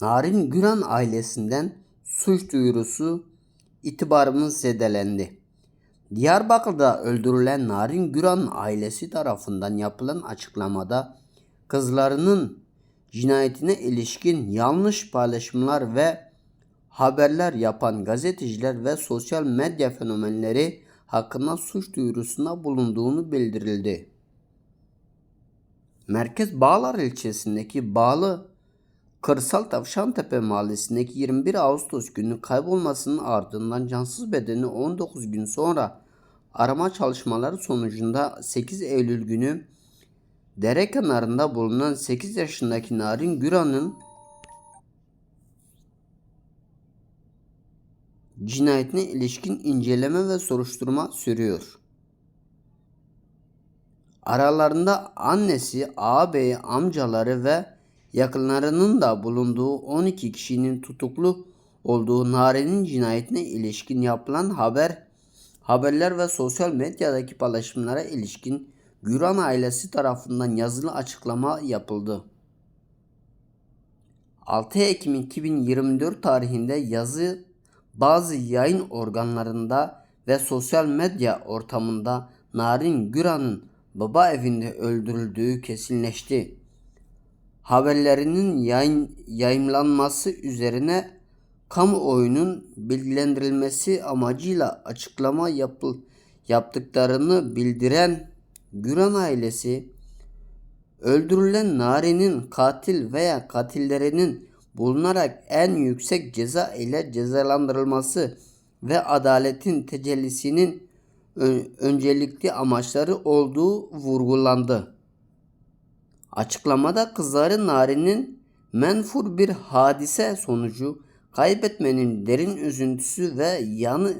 Narin Güran ailesinden suç duyurusu itibarımız zedelendi. Diyarbakır'da öldürülen Narin Güran ailesi tarafından yapılan açıklamada kızlarının cinayetine ilişkin yanlış paylaşımlar ve haberler yapan gazeteciler ve sosyal medya fenomenleri hakkında suç duyurusunda bulunduğunu bildirildi. Merkez Bağlar ilçesindeki Bağlı Kırsal Tavşantepe mahallesindeki 21 Ağustos günü kaybolmasının ardından cansız bedeni 19 gün sonra arama çalışmaları sonucunda 8 Eylül günü dere kenarında bulunan 8 yaşındaki Narin Güran'ın cinayetine ilişkin inceleme ve soruşturma sürüyor. Aralarında annesi, ağabeyi, amcaları ve yakınlarının da bulunduğu 12 kişinin tutuklu olduğu Nare'nin cinayetine ilişkin yapılan haber, haberler ve sosyal medyadaki paylaşımlara ilişkin Güran ailesi tarafından yazılı açıklama yapıldı. 6 Ekim 2024 tarihinde yazı bazı yayın organlarında ve sosyal medya ortamında Narin Güran'ın baba evinde öldürüldüğü kesinleşti. Haberlerinin yayın, yayımlanması üzerine kamuoyunun bilgilendirilmesi amacıyla açıklama yapıl, yaptıklarını bildiren Güran ailesi öldürülen Nari'nin katil veya katillerinin bulunarak en yüksek ceza ile cezalandırılması ve adaletin tecellisinin öncelikli amaçları olduğu vurgulandı. Açıklamada kızları Nari'nin menfur bir hadise sonucu kaybetmenin derin üzüntüsü ve yanı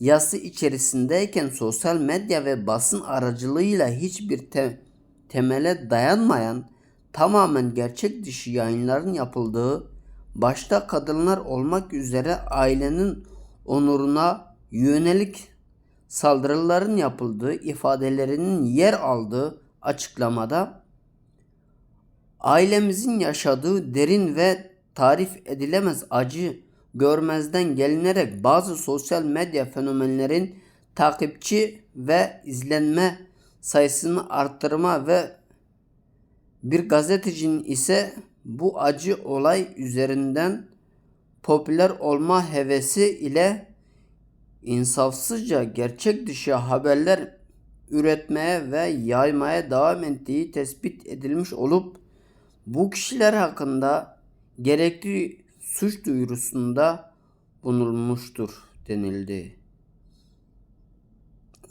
yası içerisindeyken sosyal medya ve basın aracılığıyla hiçbir te- temele dayanmayan tamamen gerçek dışı yayınların yapıldığı, başta kadınlar olmak üzere ailenin onuruna yönelik saldırıların yapıldığı ifadelerinin yer aldığı açıklamada ailemizin yaşadığı derin ve tarif edilemez acı görmezden gelinerek bazı sosyal medya fenomenlerin takipçi ve izlenme sayısını arttırma ve bir gazetecinin ise bu acı olay üzerinden popüler olma hevesi ile insafsızca gerçek dışı haberler üretmeye ve yaymaya devam ettiği tespit edilmiş olup bu kişiler hakkında gerekli suç duyurusunda bulunmuştur denildi.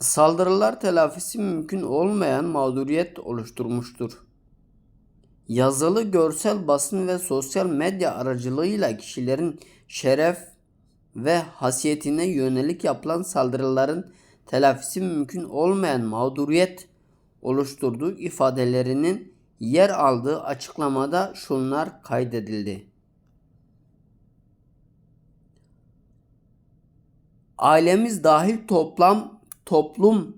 Saldırılar telafisi mümkün olmayan mağduriyet oluşturmuştur. Yazılı, görsel basın ve sosyal medya aracılığıyla kişilerin şeref ve hasiyetine yönelik yapılan saldırıların telafisi mümkün olmayan mağduriyet oluşturduğu ifadelerinin yer aldığı açıklamada şunlar kaydedildi. Ailemiz dahil toplam toplum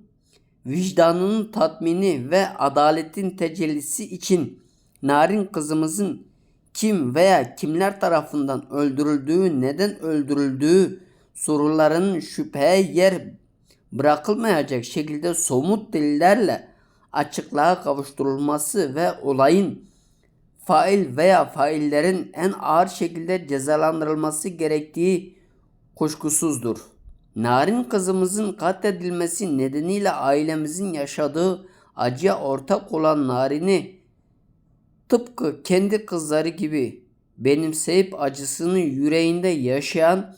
vicdanının tatmini ve adaletin tecellisi için narin kızımızın kim veya kimler tarafından öldürüldüğü, neden öldürüldüğü sorularının şüpheye yer bırakılmayacak şekilde somut delillerle açıklığa kavuşturulması ve olayın fail veya faillerin en ağır şekilde cezalandırılması gerektiği kuşkusuzdur. Narin kızımızın katledilmesi nedeniyle ailemizin yaşadığı acıya ortak olan Narin'i tıpkı kendi kızları gibi benimseyip acısını yüreğinde yaşayan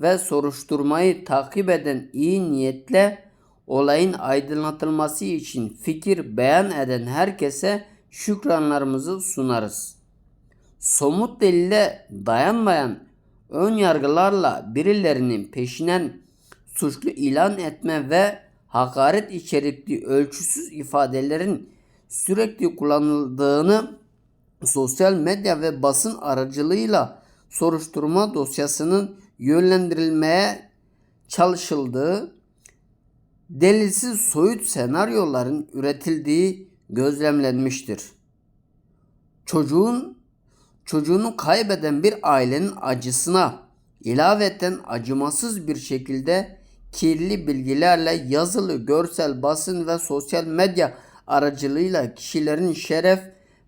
ve soruşturmayı takip eden iyi niyetle olayın aydınlatılması için fikir beyan eden herkese şükranlarımızı sunarız. Somut delile dayanmayan ön yargılarla birilerinin peşinden suçlu ilan etme ve hakaret içerikli ölçüsüz ifadelerin sürekli kullanıldığını sosyal medya ve basın aracılığıyla soruşturma dosyasının yönlendirilmeye çalışıldığı, delilsiz soyut senaryoların üretildiği gözlemlenmiştir. Çocuğun çocuğunu kaybeden bir ailenin acısına ilaveten acımasız bir şekilde kirli bilgilerle yazılı, görsel, basın ve sosyal medya aracılığıyla kişilerin şeref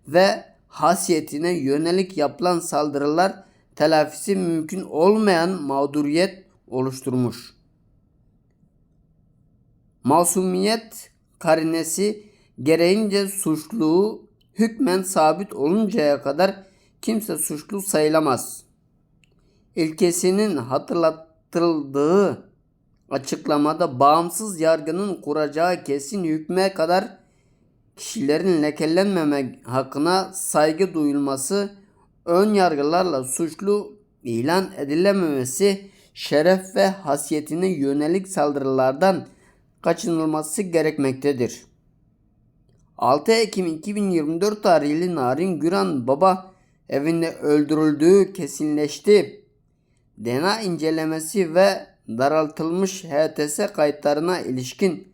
ve hasiyetine yönelik yapılan saldırılar telafisi mümkün olmayan mağduriyet oluşturmuş. Masumiyet karinesi gereğince suçluluğu hükmen sabit oluncaya kadar kimse suçlu sayılamaz. İlkesinin hatırlatıldığı açıklamada bağımsız yargının kuracağı kesin hükme kadar kişilerin lekelenmeme hakkına saygı duyulması, ön yargılarla suçlu ilan edilememesi, şeref ve hasiyetine yönelik saldırılardan kaçınılması gerekmektedir. 6 Ekim 2024 tarihli Narin Güran baba evinde öldürüldüğü kesinleşti. DNA incelemesi ve daraltılmış HTS kayıtlarına ilişkin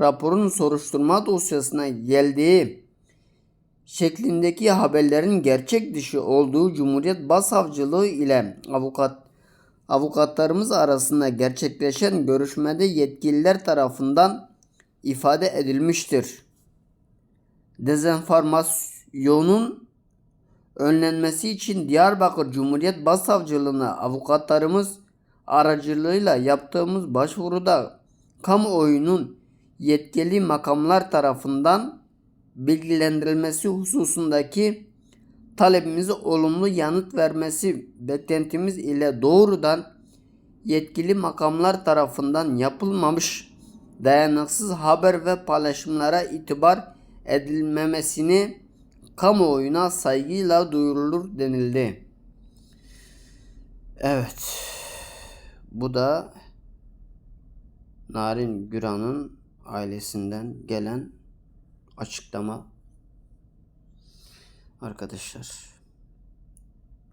raporun soruşturma dosyasına geldiği şeklindeki haberlerin gerçek dışı olduğu Cumhuriyet Başsavcılığı ile avukat avukatlarımız arasında gerçekleşen görüşmede yetkililer tarafından ifade edilmiştir. Dezenformasyonun önlenmesi için Diyarbakır Cumhuriyet Başsavcılığına avukatlarımız aracılığıyla yaptığımız başvuruda kamuoyunun yetkili makamlar tarafından bilgilendirilmesi hususundaki talebimize olumlu yanıt vermesi beklentimiz ile doğrudan yetkili makamlar tarafından yapılmamış dayanıksız haber ve paylaşımlara itibar edilmemesini kamuoyuna saygıyla duyurulur denildi. Evet. Bu da Narin Güran'ın ailesinden gelen açıklama arkadaşlar.